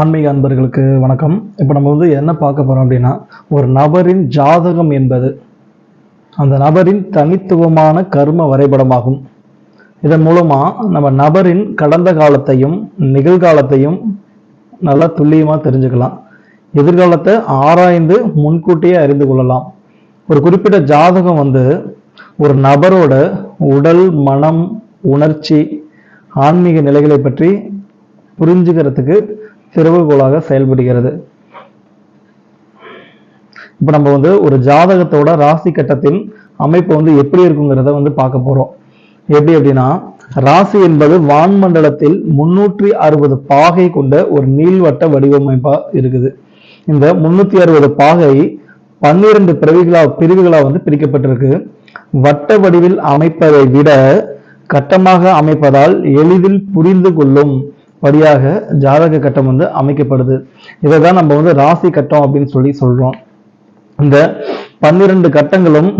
ஆன்மீக அன்பர்களுக்கு வணக்கம். இப்போ நம்ம வந்து என்ன பார்க்க போறோம் அப்படின்னா ஒரு நபரின் ஜாதகம் என்பது அந்த நபரின் தனித்துவமான கர்ம வரைபடமாகும். இதன் மூலமா நம்ம நபரின் கடந்த காலத்தையும் நிகழ்காலத்தையும் நல்லா துல்லியமா தெரிஞ்சுக்கலாம். எதிர்காலத்தை ஆராய்ந்து முன்கூட்டியே அறிந்து கொள்ளலாம். ஒரு குறிப்பிட்ட ஜாதகம் வந்து ஒரு நபரோட உடல் மனம் உணர்ச்சி ஆன்மீக நிலைகளை பற்றி புரிஞ்சுக்கிறதுக்கு திறவுகோலாக செயல்படுகிறது. இப்போ நம்ம வந்து ஒரு ஜாதகத்தோட ராசி கட்டத்தின் அமைப்பு வந்து எப்படி இருக்குங்கிறத வந்து பார்க்க போறோம். எப்படி அப்படின்னா ராசி என்பது வான்மண்டலத்தில் முன்னூற்றி அறுபது பாகை கொண்ட ஒரு நீள்வட்ட வடிவமைப்பா இருக்குது. இந்த முன்னூத்தி அறுபது பாகை பன்னிரண்டு பிரிவுகளா பிரிவுகளா வந்து பிரிக்கப்பட்டிருக்கு. வட்ட வடிவில் அமைப்பதை விட கட்டமாக அமைப்பதால் எளிதில் புரிந்து கொள்ளும் படியாக ஜாதக கட்டம் வந்து அமைக்கப்படுது. இதை தான் நம்ம வந்து ராசி கட்டம் அப்படின்னு சொல்லி சொல்றோம். இந்த பன்னிரண்டு கட்டங்களும்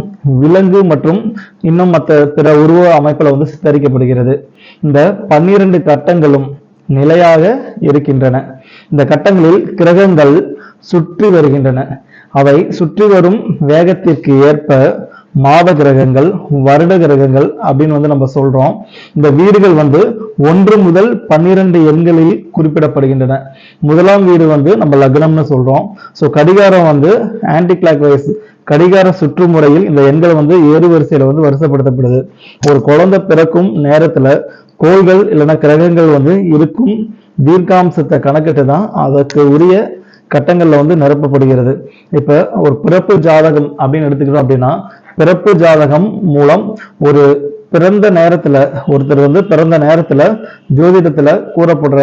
விலங்கு மற்றும் இன்னும் மற்ற பிற உருவ அமைப்பில் வந்து சித்தரிக்கப்படுகிறது. இந்த பன்னிரண்டு கட்டங்களும் நிலையாக இருக்கின்றன. இந்த கட்டங்களில் கிரகங்கள் சுற்றி வருகின்றன. அவை சுற்றி வரும் வேகத்திற்கு ஏற்ப மாத கிரகங்கள் வருட கிரகங்கள் அப்படின்னு வந்து நம்ம சொல்றோம். இந்த வீடுகள் வந்து ஒன்று முதல் பன்னிரண்டு எண்களில் குறிப்பிடப்படுகின்றன. முதலாம் வீடு வந்து நம்ம லக்னம்னு சொல்றோம். ஸோ கடிகாரம் வந்து ஆன்டி கிளாக் வைஸ் கடிகார சுற்றுமுறையில் இந்த எண்கள் வந்து ஏறு வரிசையில வந்து வரிசைப்படுத்தப்படுது. ஒரு குழந்தை பிறக்கும் நேரத்துல கோள்கள் இல்லைன்னா கிரகங்கள் வந்து இருக்கும் தீர்க்காம்சத்தை கணக்கிட்டு தான் அதற்கு உரிய கட்டங்கள்ல வந்து நிரப்பப்படுகிறது. இப்போ ஒரு பிறப்பு ஜாதகம் அப்படின்னு எடுத்துக்கிட்டோம் அப்படின்னா பிறப்பு ஜாதகம் மூலம் ஒரு பிறந்த நேரத்துல ஒருத்தர் வந்து பிறந்த நேரத்துல ஜோதிடத்துல கூறப்படுற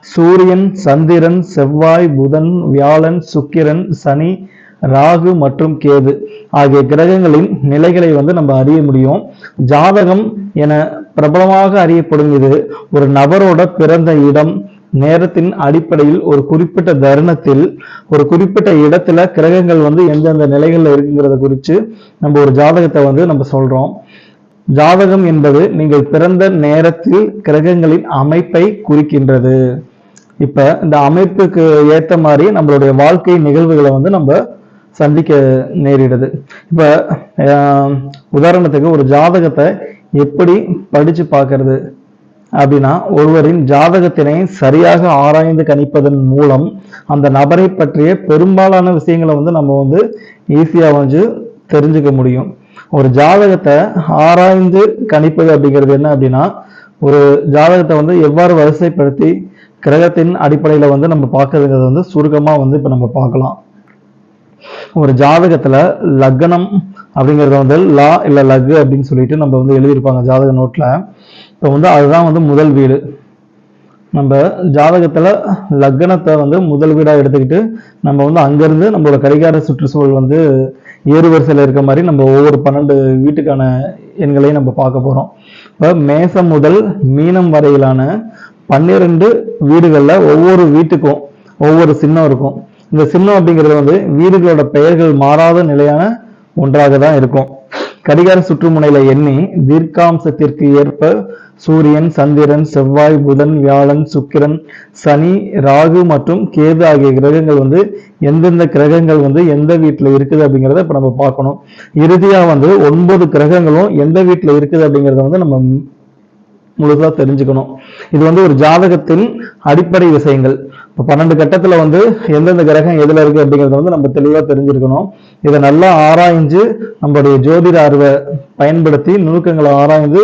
சூரியன் சந்திரன் செவ்வாய் புதன் வியாழன் சுக்கிரன் சனி ராகு மற்றும் கேது ஆகிய கிரகங்களின் நிலைகளை வந்து நம்ம அறிய முடியும். ஜாதகம் என பிரபலமாக அறியப்படும் இது ஒரு நபரோட பிறந்த இடம் நேரத்தின் அடிப்படையில் ஒரு குறிப்பிட்ட தருணத்தில் ஒரு குறிப்பிட்ட இடத்துல கிரகங்கள் வந்து எந்தெந்த நிலைகள்ல இருக்குங்கிறத குறித்து நம்ம ஒரு ஜாதகத்தை வந்து நம்ம சொல்றோம். ஜாதகம் என்பது நீங்கள் பிறந்த நேரத்தில் கிரகங்களின் அமைப்பை குறிக்கின்றது. இப்ப இந்த அமைப்புக்கு ஏத்த மாதிரி நம்மளுடைய வாழ்க்கை நிகழ்வுகளை வந்து நம்ம சந்திக்க நேரிடுது. இப்ப உதாரணத்துக்கு ஒரு ஜாதகத்தை எப்படி படிச்சு பார்க்கறது? அப்படின்னா ஒருவரின் ஜாதகத்தினை சரியாக ஆராய்ந்து கணிப்பதன் மூலம் அந்த நபரை பற்றிய பெரும்பாலான விஷயங்களை வந்து நம்ம வந்து ஈஸியாக வந்து தெரிஞ்சுக்க முடியும். ஒரு ஜாதகத்தை ஆராய்ந்து கணிப்பது அப்படிங்கிறது என்ன அப்படின்னா ஒரு ஜாதகத்தை வந்து எவ்வாறு வரிசைப்படுத்தி கிரகத்தின் அடிப்படையில வந்து நம்ம பார்க்கறதுங்கிறது வந்து சுருக்கமாக வந்து இப்போ நம்ம பார்க்கலாம். ஒரு ஜாதகத்தில் லக்னம் அப்படிங்கிறத வந்து லா இல்லை லகு அப்படின்னு சொல்லிட்டு நம்ம வந்து எழுதியிருப்பாங்க ஜாதக நோட்டில் இப்போ வந்து அதுதான் வந்து முதல் வீடு. நம்ம ஜாதகத்தில் லக்னத்தை வந்து முதல் வீடாக எடுத்துக்கிட்டு நம்ம வந்து அங்கேருந்து நம்மளோட கடிகார சுற்றுச்சூழல் வந்து ஏறுவரிசையில் இருக்க மாதிரி நம்ம ஒவ்வொரு பன்னெண்டு வீட்டுக்கான எண்களையும் நம்ம பார்க்க போகிறோம் இப்போ மேசம் முதல் மீனம் வரையிலான பன்னிரெண்டு வீடுகளில் ஒவ்வொரு வீட்டுக்கும் ஒவ்வொரு சின்னம் இருக்கும். இந்த சின்னம் அப்படிங்கிறது வந்து வீடுகளோட பெயர்கள் மாறாத நிலையான ஒன்றாக தான் இருக்கும். கடிகார சுற்றுமுனையில எண்ணி தீர்க்காம்சத்திற்கு ஏற்ப சூரியன் சந்திரன் செவ்வாய் புதன் வியாழன் சுக்கிரன் சனி ராகு மற்றும் கேது ஆகிய கிரகங்கள் வந்து எந்தெந்த கிரகங்கள் வந்து எந்த வீட்டுல இருக்குது அப்படிங்கிறத இப்ப நம்ம பார்க்கணும். இறுதியா வந்து ஒன்பது கிரகங்களும் எந்த வீட்டுல இருக்குது அப்படிங்கிறத வந்து நம்ம முழுசா தெரிஞ்சுக்கணும். இது வந்து ஒரு ஜாதகத்தின் அடிப்படை விஷயங்கள். இப்போ பன்னெண்டு கட்டத்துல வந்து எந்தெந்த கிரகம் எதுல இருக்கு அப்படிங்கறத வந்து நம்ம தெளிவா தெரிஞ்சிருக்கணும். இதை நல்லா ஆராய்ஞ்சு நம்மளுடைய ஜோதிட அறிவை பயன்படுத்தி நுணுக்கங்களை ஆராய்ந்து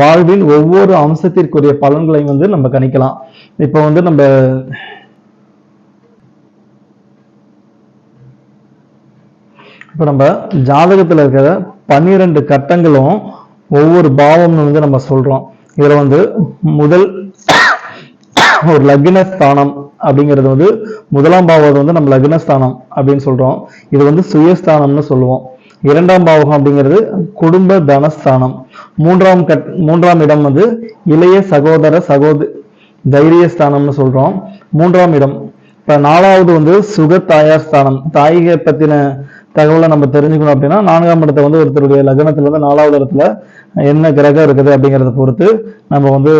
வாழ்வின் ஒவ்வொரு அம்சத்திற்குரிய பலன்களையும் வந்து நம்ம கணிக்கலாம். இப்போ வந்து நம்ம இப்போ நம்ம ஜாதகத்துல இருக்கிற பன்னிரெண்டு கட்டங்களும் ஒவ்வொரு பாவம்னு வந்து நம்ம சொல்றோம். இதில் வந்து முதல் ஒரு லக்னஸ்தானம் அப்படிங்கிறது வந்து முதலாம் பாவம் வந்து நம்ம லக்னஸ்தானம் அப்படின்னு சொல்றோம். இது வந்து சுயஸ்தானம்னு சொல்லுவோம். இரண்டாம் பாவகம் அப்படிங்கிறது குடும்ப தனஸ்தானம். மூன்றாம் கட் மூன்றாம் இடம் வந்து இளைய சகோதர சகோத தைரியஸ்தானம்னு சொல்றோம். மூன்றாம் இடம். இப்ப நாலாவது வந்து சுக தாயார் ஸ்தானம். தாய்கை பத்தின தகவலை நம்ம தெரிஞ்சுக்கணும் அப்படின்னா நான்காம் இடத்தை வந்து ஒருத்தருடைய லக்னத்துல இருந்து நாலாவது இடத்துல என்ன கிரகம் இருக்குது அப்படிங்கறத பொறுத்து நம்ம வந்து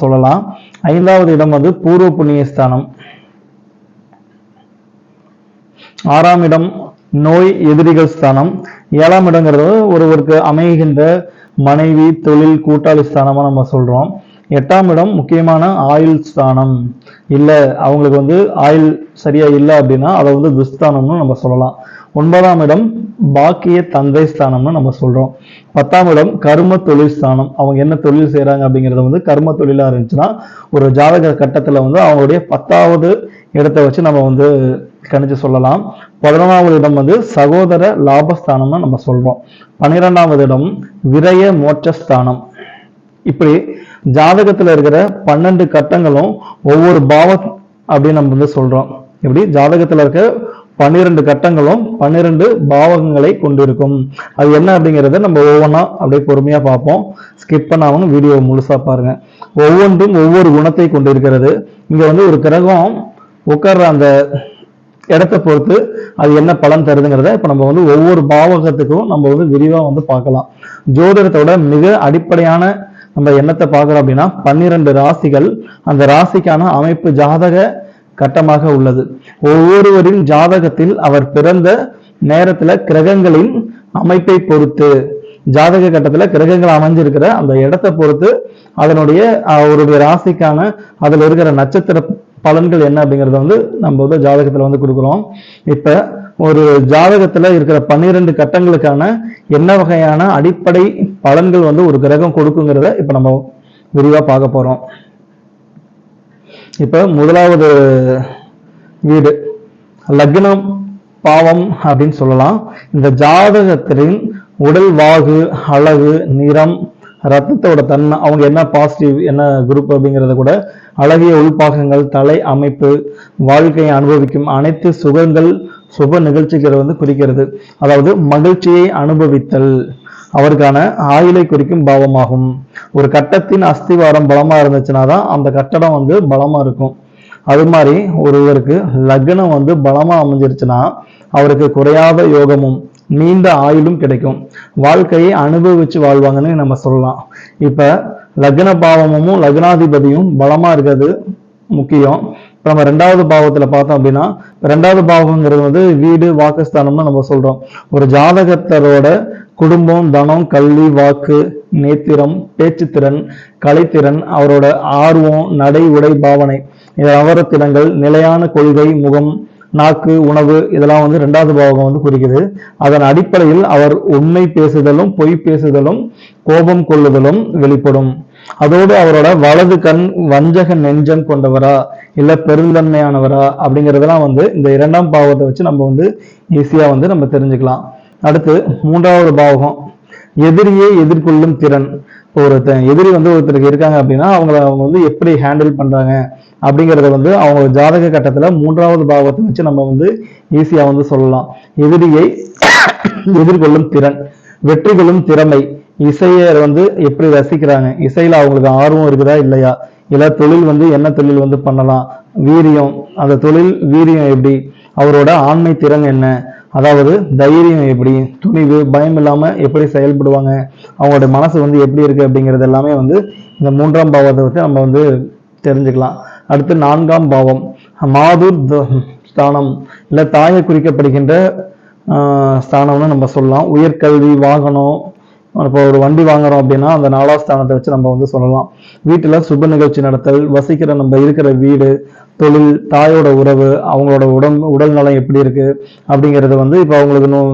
சொல்லலாம். ஐந்தாவது இடம் வந்து பூர்வ புண்ணிய ஸ்தானம். ஆறாம் இடம் நோய் எதிரிகள் ஸ்தானம். ஏழாம் இடங்கிறது ஒருவருக்கு அமைகின்ற மனைவி தொழில் கூட்டாளி ஸ்தானமா நம்ம சொல்றோம். எட்டாம் இடம் முக்கியமான ஆயுள் ஸ்தானம். இல்ல அவங்களுக்கு வந்து ஆயுள் சரியா இல்லை அப்படின்னா அதை வந்து துஸ்தானம்னு நம்ம சொல்லலாம். ஒன்பதாம் இடம் பாக்கிய தந்தை ஸ்தானம்னு நம்ம சொல்றோம். பத்தாம் இடம் கர்ம தொழில் ஸ்தானம். அவங்க என்ன தொழில் செய்யறாங்க அப்படிங்கறது வந்து கர்ம தொழிலா இருந்துச்சுன்னா ஒரு ஜாதக கட்டத்துல வந்து அவங்களுடைய பத்தாவது இடத்தை வச்சு நம்ம வந்து கணிச்சு சொல்லலாம். பதினொன்றாவது இடம் வந்து சகோதர லாபஸ்தானம்னு நம்ம சொல்றோம். பன்னிரெண்டாவது இடம் விரய மோட்சஸ்தானம் இப்படி ஜாதகத்துல இருக்கிற பன்னெண்டு கட்டங்களும் ஒவ்வொரு பாவம் அப்படின்னு நம்ம வந்து சொல்றோம். இப்படி ஜாதகத்துல இருக்க பன்னிரண்டு கட்டங்களும் பன்னிரண்டு பாவகங்களை கொண்டிருக்கும். அது என்ன அப்படிங்கிறத நம்ம ஒவ்வொன்றா அப்படியே பொறுமையா பார்ப்போம். ஸ்கிப் பண்ணாமல் வீடியோ முழுசா பாருங்க. ஒவ்வொன்றும் ஒவ்வொரு குணத்தை கொண்டிருக்கிறது. இங்க வந்து ஒரு கிரகம் உட்கார்ற அந்த இடத்தை பொறுத்து அது என்ன பலன் தருதுங்கிறத இப்ப நம்ம வந்து ஒவ்வொரு பாவகத்துக்கும் நம்ம வந்து விரிவா வந்து பார்க்கலாம். ஜோதிடத்தோட மிக அடிப்படையான நம்ம என்னத்தை பார்க்குறோம் அப்படின்னா பன்னிரெண்டு ராசிகள். அந்த ராசிக்கான அமைப்பு ஜாதக கட்டமாக உள்ளது. ஒவ்வொருவரின் ஜாதகத்தில் அவர் பிறந்த நேரத்துல கிரகங்களின் அமைப்பை பொறுத்து ஜாதக கட்டத்துல கிரகங்கள் அமைஞ்சிருக்கிற அந்த இடத்தை பொறுத்து அதனுடைய அவருடைய ராசிக்கான அதுல இருக்கிற நட்சத்திர பலன்கள் என்ன அப்படிங்கறத வந்து நம்ம வந்து ஜாதகத்துல வந்து கொடுக்குறோம். இப்ப ஒரு ஜாதகத்துல இருக்கிற பன்னிரண்டு கட்டங்களுக்கான என்ன வகையான அடிப்படை பலன்கள் வந்து ஒரு கிரகம் கொடுக்குங்கிறத இப்ப நம்ம விரிவா பார்க்க போறோம். இப்போ முதலாவது வீடு. லக்னம் பாவம் அப்படின்னு சொல்லலாம். இந்த ஜாதகத்தின் உடல் வாகு அழகு நிறம் ரத்தத்தோட தன்மை அவங்க என்ன பாசிட்டிவ் என்ன குரூப் அப்படிங்கிறத கூட அழகிய உள்பாகங்கள் தலை அமைப்பு வாழ்க்கையை அனுபவிக்கும் அனைத்து சுகங்கள் சுப நிகழ்ச்சிகளை வந்து குறிக்கிறது. அதாவது மகிழ்ச்சியை அனுபவித்தல். அவருக்கான ஆயுளை குறிக்கும் பாவமாகும். ஒரு கட்டத்தின் அஸ்திவாரம் பலமா இருந்துச்சுன்னா தான் அந்த கட்டடம் வந்து பலமா இருக்கும். அது மாதிரி ஒருவருக்கு லக்னம் வந்து பலமா அமைஞ்சிருச்சுன்னா அவருக்கு குறையாத யோகமும் நீண்ட ஆயுளும் கிடைக்கும். வாழ்க்கையை அனுபவிச்சு வாழ்வாங்கன்னு நம்ம சொல்லலாம். இப்ப லக்ன பாவமும் லக்னாதிபதியும் பலமா இருக்கிறது முக்கியம். இப்ப நம்ம ரெண்டாவது பாவத்துல பார்த்தோம் அப்படின்னா ரெண்டாவது பாவங்கிறது வந்து வீடு வாக்குஸ்தானம்னு நம்ம சொல்றோம். ஒரு ஜாதகத்தரோட குடும்பம் தனம் கல்வி வாக்கு நேத்திரம் பேச்சுத்திறன் கலைத்திறன் அவரோட ஆர்வம் நடை உடை பாவனை. இது நிலையான கொள்கை முகம் நாக்கு உணவு இதெல்லாம் வந்து ரெண்டாவது பாவகம் வந்து குறிக்குது. அதன் அடிப்படையில் அவர் உண்மை பேசுதலும் பொய் பேசுதலும் கோபம் கொள்ளுதலும் வெளிப்படும். அதோடு அவரோட வலது கண் வஞ்சக நெஞ்சம் கொண்டவரா இல்ல பெருந்தன்மையானவரா அப்படிங்கறதெல்லாம் வந்து இந்த இரண்டாம் பாவத்தை வச்சு நம்ம வந்து ஈஸியா வந்து நம்ம தெரிஞ்சுக்கலாம். அடுத்து மூன்றாவது பாவகம். எதிரியை எதிர்கொள்ளும் திறன். இப்போ ஒருத்தன் எதிரி வந்து ஒருத்தருக்கு இருக்காங்க அப்படின்னா அவங்கள அவங்க வந்து எப்படி ஹேண்டில் பண்றாங்க அப்படிங்கறத வந்து அவங்க ஜாதக கட்டத்துல மூன்றாவது பாவத்தை வச்சு நம்ம வந்து ஈஸியா வந்து சொல்லலாம். எதிரியை எதிர்கொள்ளும் திறன். வெற்றி கொள்ளும் திறமை. இசையை வந்து எப்படி ரசிக்கிறாங்க? இசையில அவங்களுக்கு ஆர்வம் இருக்குதா இல்லையா? இல்ல தொழில் வந்து என்ன தொழில் வந்து பண்ணலாம்? வீரியம். அந்த தொழில் வீரியம் எப்படி? அவரோட ஆண்மை திறன் என்ன? அதாவது தைரியம் எப்படி துணிவு பயம் இல்லாமல் எப்படி செயல்படுவாங்க அவங்களுடைய மனசு வந்து எப்படி இருக்குது அப்படிங்கிறது எல்லாமே வந்து இந்த மூன்றாம் பாவத்தை வச்சு நம்ம வந்து தெரிஞ்சுக்கலாம். அடுத்து நான்காம் பாவம் மாதூர் ஸ்தானம் இல்லை தாயை குறிக்கப்படுகின்ற ஸ்தானம்னு நம்ம சொல்லலாம். உயர்கல்வி வாகனம் இப்போ ஒரு வண்டி வாங்குறோம் அப்படின்னா அந்த நாலாவது ஸ்தானத்தை வச்சு நம்ம வந்து சொல்லலாம். வீட்டில் சுப நிகழ்ச்சி நடத்தல் வசிக்கிற நம்ம இருக்கிற வீடு தொழில் தாயோட உறவு அவங்களோட உடம்பு உடல் நலம் எப்படி இருக்கு அப்படிங்கிறது வந்து இப்போ அவங்களுக்கு இன்னும்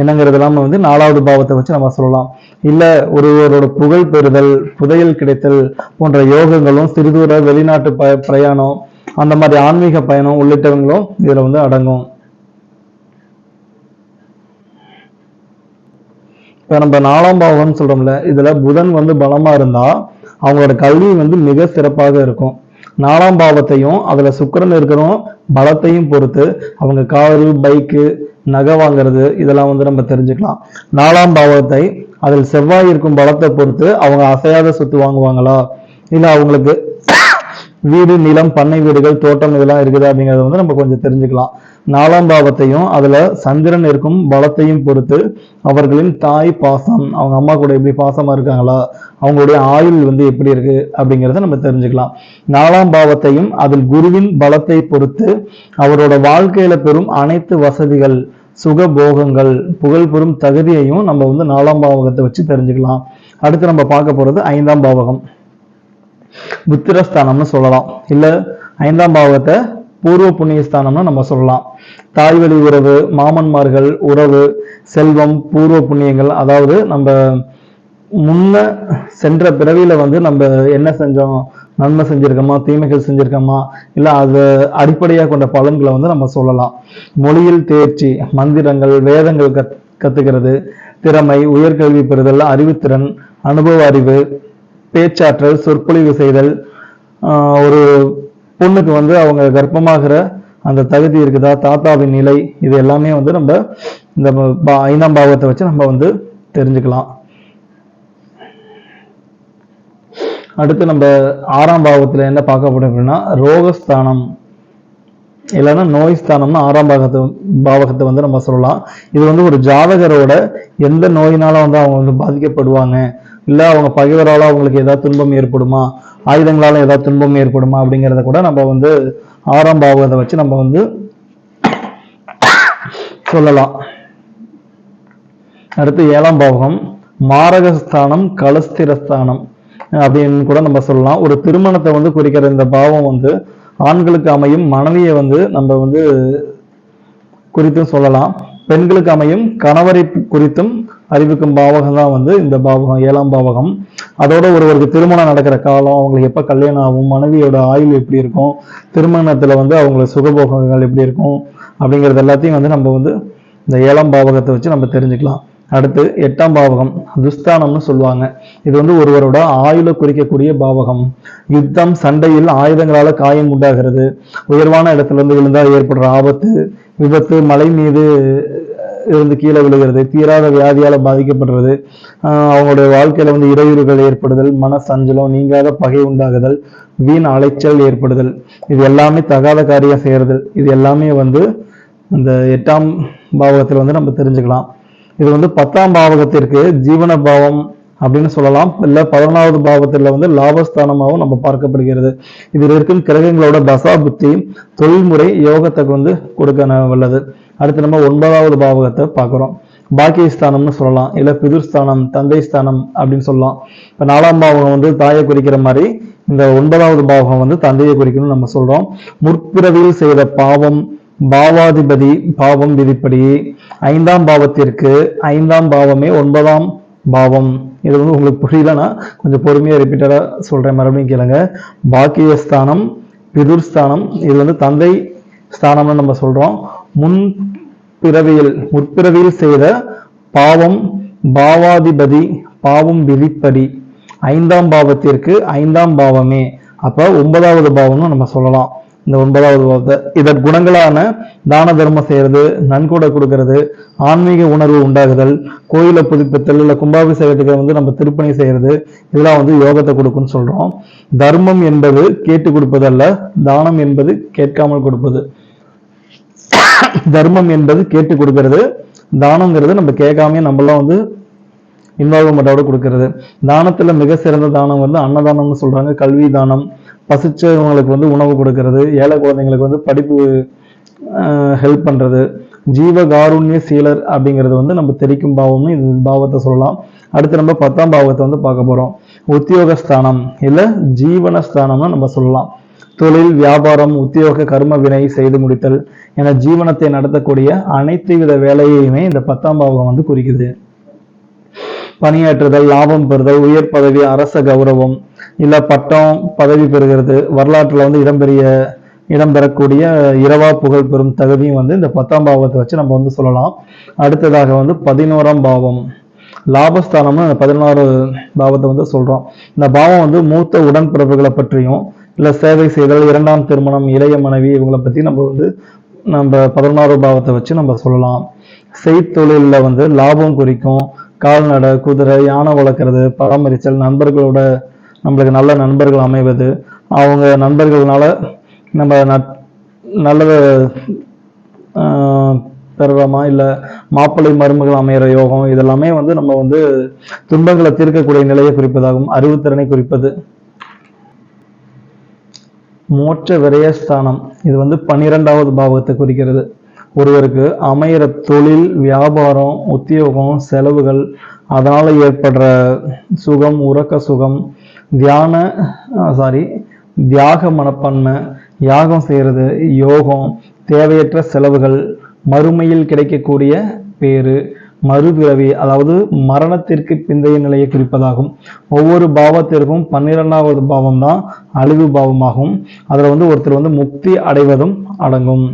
என்னங்கிறது இல்லாமல் வந்து நாலாவது பாவத்தை வச்சு நம்ம சொல்லலாம். இல்லை ஒருவரோட புகழ் பெறுதல் புதையல் கிடைத்தல் போன்ற யோகங்களும் சிறுதூர வெளிநாட்டு ப பிரயாணம் அந்த மாதிரி ஆன்மீக பயணம் உள்ளிட்டவங்களும் இதில் வந்து அடங்கும். இப்போ நம்ம நாலாம் பாவம்னு சொல்கிறோம்ல இதில் புதன் வந்து பலமாக இருந்தால் அவங்களோட கல்வி வந்து மிக சிறப்பாக இருக்கும். நாலாம் பாவத்தையும் அதில் சுக்கரன் இருக்கிறோம் பலத்தையும் பொறுத்து அவங்க காரு பைக்கு நகை வாங்குறது இதெல்லாம் வந்து நம்ம தெரிஞ்சுக்கலாம். நாலாம் பாவத்தை அதில் செவ்வாய் இருக்கும் பலத்தை பொறுத்து அவங்க அசையாத சொத்து வாங்குவாங்களா? இல்லை அவங்களுக்கு வீடு நிலம் பண்ணை வீடுகள் தோட்டம் இதெல்லாம் இருக்குது அப்படிங்கறத வந்து நம்ம கொஞ்சம் தெரிஞ்சுக்கலாம். நாலாம் பாவத்தையும் அதுல சந்திரன் இருக்கும் பலத்தையும் பொறுத்து அவர்களின் தாய் பாசம் அவங்க அம்மா கூட எப்படி பாசமா இருக்காங்களா அவங்களுடைய ஆயுள் வந்து எப்படி இருக்கு அப்படிங்கறத நம்ம தெரிஞ்சுக்கலாம். நாலாம் பாவத்தையும் அதில் குருவின் பலத்தை பொறுத்து அவரோட வாழ்க்கையில பெறும் அனைத்து வசதிகள் சுகபோகங்கள் புகழ் பெறும் தகுதியையும் நம்ம வந்து நாலாம் பாவகத்தை வச்சு தெரிஞ்சுக்கலாம். அடுத்து நம்ம பார்க்க போறது ஐந்தாம் பாவகம். புத்திரஸ்தானம்னு சொல்லலாம். இல்ல ஐந்தாம் பாவத்தை பூர்வ புண்ணியஸ்தானம்னு நம்ம சொல்லலாம். தாய் வழி உறவு மாமன்மார்கள் உறவு செல்வம் பூர்வ புண்ணியங்கள் அதாவது நம்ம முன்ன சென்ற பிறவியில வந்து நம்ம என்ன செஞ்சோம்? நன்மை செஞ்சிருக்கோமா? தீமைகள் செஞ்சிருக்கோமா? இல்ல அது அடிப்படையாக கொண்ட பலன்களை வந்து நம்ம சொல்லலாம். மொழியில் தேர்ச்சி மந்திரங்கள் வேதங்கள் கத் கத்துக்கிறது திறமை உயர்கல்வி பெறுதல் அறிவுத்திறன் அனுபவ அறிவு பேச்சாற்றல் சொற்பொழிவு செய்தல் ஆஹ் ஒரு பொண்ணுக்கு வந்து அவங்க கர்ப்பமாகிற அந்த தகுதி இருக்குதா தாத்தாவின் நிலை இது எல்லாமே வந்து நம்ம இந்த பா- ஐந்தாம் பாவத்தை வச்சு நம்ம வந்து தெரிஞ்சுக்கலாம். அடுத்து நம்ம ஆறாம் பாகத்துல என்ன பார்க்க போறோம் அப்படின்னா ரோகஸ்தானம். இல்லைன்னா நோய் ஸ்தானம்னு ஆறாம் பாகத்து பாவகத்தை வந்து நம்ம சொல்லலாம். இது வந்து ஒரு ஜாதகரோட எந்த நோயினால வந்து அவங்க வந்து பாதிக்கப்படுவாங்க இல்ல அவங்க பகைவரால அவங்களுக்கு ஏதாவது துன்பம் ஏற்படுமா? ஆயுதங்களால ஏதாவது துன்பம் ஏற்படுமா? அப்படிங்கிறத கூட நம்ம வந்து ஆறாம் பாவகத்தை வச்சு நம்ம வந்து சொல்லலாம். அடுத்து ஏழாம் பாவகம் மாரகஸ்தானம் கலஸ்திரஸ்தானம் அப்படின்னு கூட நம்ம சொல்லலாம். ஒரு திருமணத்தை வந்து குறிக்கிற இந்த பாவம் வந்து ஆண்களுக்கு அமையும் மனைவியை வந்து நம்ம வந்து குறித்தும் சொல்லலாம். பெண்களுக்கு அமையும் கணவரை குறித்தும் அறிவிக்கும் பாவகம் தான் வந்து இந்த பாவகம் ஏழாம் பாவகம். அதோட ஒருவருக்கு திருமணம் நடக்கிற காலம் அவங்களுக்கு எப்போ கல்யாணம் ஆகும் மனைவியோட ஆயுள் எப்படி இருக்கும் திருமணத்தில் வந்து அவங்களோட சுகபோகங்கள் எப்படி இருக்கும் அப்படிங்கிறது எல்லாத்தையும் வந்து நம்ம வந்து இந்த ஏழாம் பாவகத்தை வச்சு நம்ம தெரிஞ்சுக்கலாம். அடுத்து எட்டாம் பாவகம் துஸ்தானம்னு சொல்லுவாங்க. இது வந்து ஒருவரோட ஆயுளை குறிக்கக்கூடிய பாவகம். யுத்தம் சண்டையில் ஆயுதங்களால காயம் உண்டாகிறது. உயர்வான இடத்துல இருந்து விழுந்தால் ஏற்படுற ஆபத்து விபத்து மலை மீது இருந்து கீழே விழுகிறது தீராத வியாதியால் பாதிக்கப்படுறது அவங்களுடைய வாழ்க்கையில வந்து இடையூறுகள் ஏற்படுதல் மன சஞ்சலம் நீங்காத பகை உண்டாகுதல் வீண் அலைச்சல் ஏற்படுதல் இது எல்லாமே தகாத காரியம் செய்யறது. இது எல்லாமே வந்து இந்த எட்டாம் பாவகத்தில் வந்து நம்ம தெரிஞ்சுக்கலாம். இது வந்து பத்தாம் பாவகத்திற்கு ஜீவன பாவம் அப்படின்னு சொல்லலாம். இல்லை பதினொன்றாவது பாவத்தில் வந்து லாபஸ்தானமாகவும் நம்ம பார்க்கப்படுகிறது. இதில் இருக்கும் கிரகங்களோட தசா புத்தி தொழில்முறை யோகத்தை வந்து கொடுக்க வல்லது. அடுத்து நம்ம ஒன்பதாவது பாவகத்தை பார்க்குறோம். பாக்கியஸ்தானம்னு சொல்லலாம். இல்ல பிதுர்ஸ்தானம் தந்தை ஸ்தானம் அப்படின்னு சொல்லலாம். இப்ப நாலாம் பாவகம் வந்து தாயை குறிக்கிற மாதிரி இந்த ஒன்பதாவது பாவகம் வந்து தந்தையை குறிக்கணும்னு நம்ம சொல்றோம். முற்பிறவியில் செய்த பாவம் பாவாதிபதி பாவம் விதிப்படி ஐந்தாம் பாவத்திற்கு ஐந்தாம் பாவமே ஒன்பதாம் பாவம். இது வந்து உங்களுக்கு புரியலன்னா கொஞ்சம் பொறுமையா ரிப்பீட்டடா சொல்றேன். மறுபடியும் கேளுங்க. பாக்கியஸ்தானம் பிதுர்ஸ்தானம் இது வந்து தந்தை ஸ்தானம்னு நம்ம சொல்றோம். முன் பிறவியில் முற்பிறவியில் செய்த பாவம் பாவாதிபதி பாவம் விதிப்படி. ஐந்தாம் பாவத்திற்கு ஐந்தாம் பாவமே. அப்ப ஒன்பதாவது பாவம்னு நம்ம சொல்லலாம். இந்த ஒன்பதாவது பாவத்தை. இதன் குணங்களான தான தர்மம் செய்யறது நன்கொடை கொடுக்கறது ஆன்மீக உணர்வு உண்டாகுதல் கோயிலை புதுப்பித்தல் இல்ல கும்பாபிஷேகத்துக்கு வந்து நம்ம திருப்பணி செய்யறது இதெல்லாம் வந்து யோகத்தை கொடுக்குன்னு சொல்றோம். தர்மம் என்பது கேட்டு கொடுப்பது அல்ல தானம் என்பது கேட்காமல் கொடுப்பது. தர்மம் என்பது கேட்டு கொடுக்கிறது. தானங்கிறது நம்ம கேட்காம நம்மளாம் வந்து இன்வால்வ்மெண்டோட கொடுக்கறது. தானத்துல மிக சிறந்த தானம் வந்து அன்னதானம்னு சொல்றாங்க. கல்வி தானம். பசிச்சவங்களுக்கு வந்து உணவு கொடுக்கறது. ஏழை குழந்தைங்களுக்கு வந்து படிப்பு ஹெல்ப் பண்றது. ஜீவ காருண்ய சீலர் அப்படிங்கிறது வந்து நம்ம தெரிக்கும் பாவம்னு இந்த பாவத்தை சொல்லலாம். அடுத்து நம்ம பத்தாம் பாவத்தை வந்து பார்க்க போறோம். உத்தியோக ஸ்தானம் இல்ல ஜீவன ஸ்தானம்னு நம்ம சொல்லலாம். தொழில் வியாபாரம் உத்தியோக கர்ம வினை செய்து முடித்தல் என ஜீவனத்தை நடத்தக்கூடிய அனைத்து வித வேலையையுமே இந்த பத்தாம் பாவகம் வந்து குறிக்குது. பணியாற்றுதல் லாபம் பெறுதல் உயர் பதவி அரச கௌரவம் இல்ல பட்டம் பதவி பெறுகிறது வரலாற்றுல வந்து இடம்பெறிய இடம்பெறக்கூடிய இரவா புகழ் பெறும் தகுதியும் வந்து இந்த பத்தாம் பாவத்தை வச்சு நம்ம வந்து சொல்லலாம். அடுத்ததாக வந்து பதினோராம் பாவம். லாபஸ்தானம்னு அந்த பதினோரு பாவத்தை வந்து சொல்றோம். இந்த பாவம் வந்து மூத்த உடன்பிறப்புகளை பற்றியும் இல்ல சேவை செய்தல் இரண்டாம் திருமணம் இளைய மனைவி இவங்களை பத்தி நம்ம வந்து நம்ம பதினோரு பாவத்தை வச்சு நம்ம சொல்லலாம். செய்தொழில்ல வந்து லாபம் குறிக்கும் கால்நடை குதிரை யானை வளர்க்குறது பராமரித்தல் நண்பர்களோட நம்மளுக்கு நல்ல நண்பர்கள் அமைவது. அவங்க நண்பர்கள்னால நம்ம நட்- நல்லது ஆஹ், பெறுறோமா இல்லை மாப்பிள்ளை மருமகள் அமையிற யோகம் இதெல்லாமே வந்து நம்ம வந்து துன்பங்களை தீர்க்கக்கூடிய நிலையை குறிப்பதாகும் அறிவுத்திறனை குறிப்பது. மோட்ச விரயஸ்தானம். இது வந்து பன்னிரெண்டாவது பாவத்தை குறிக்கிறது. ஒருவருக்கு அமையிற தொழில் வியாபாரம் உத்தியோகம் செலவுகள் அதனால் ஏற்படுற சுகம் உறக்க சுகம் தியான சாரி தியாக மனப்பான்மை யாகம் செய்கிறது யோகம் தேவையற்ற செலவுகள் மறுமையில் கிடைக்கக்கூடிய பேரு மறுபிறவி அதாவது மரணத்திற்கு பிந்தைய நிலையை குறிப்பதாகும். ஒவ்வொரு பாவத்திற்கும் பன்னிரெண்டாவது பாவம் தான் அழிவு பாவமாகும். அதில் வந்து ஒருத்தர் வந்து முக்தி அடைவதும் அடங்கும்.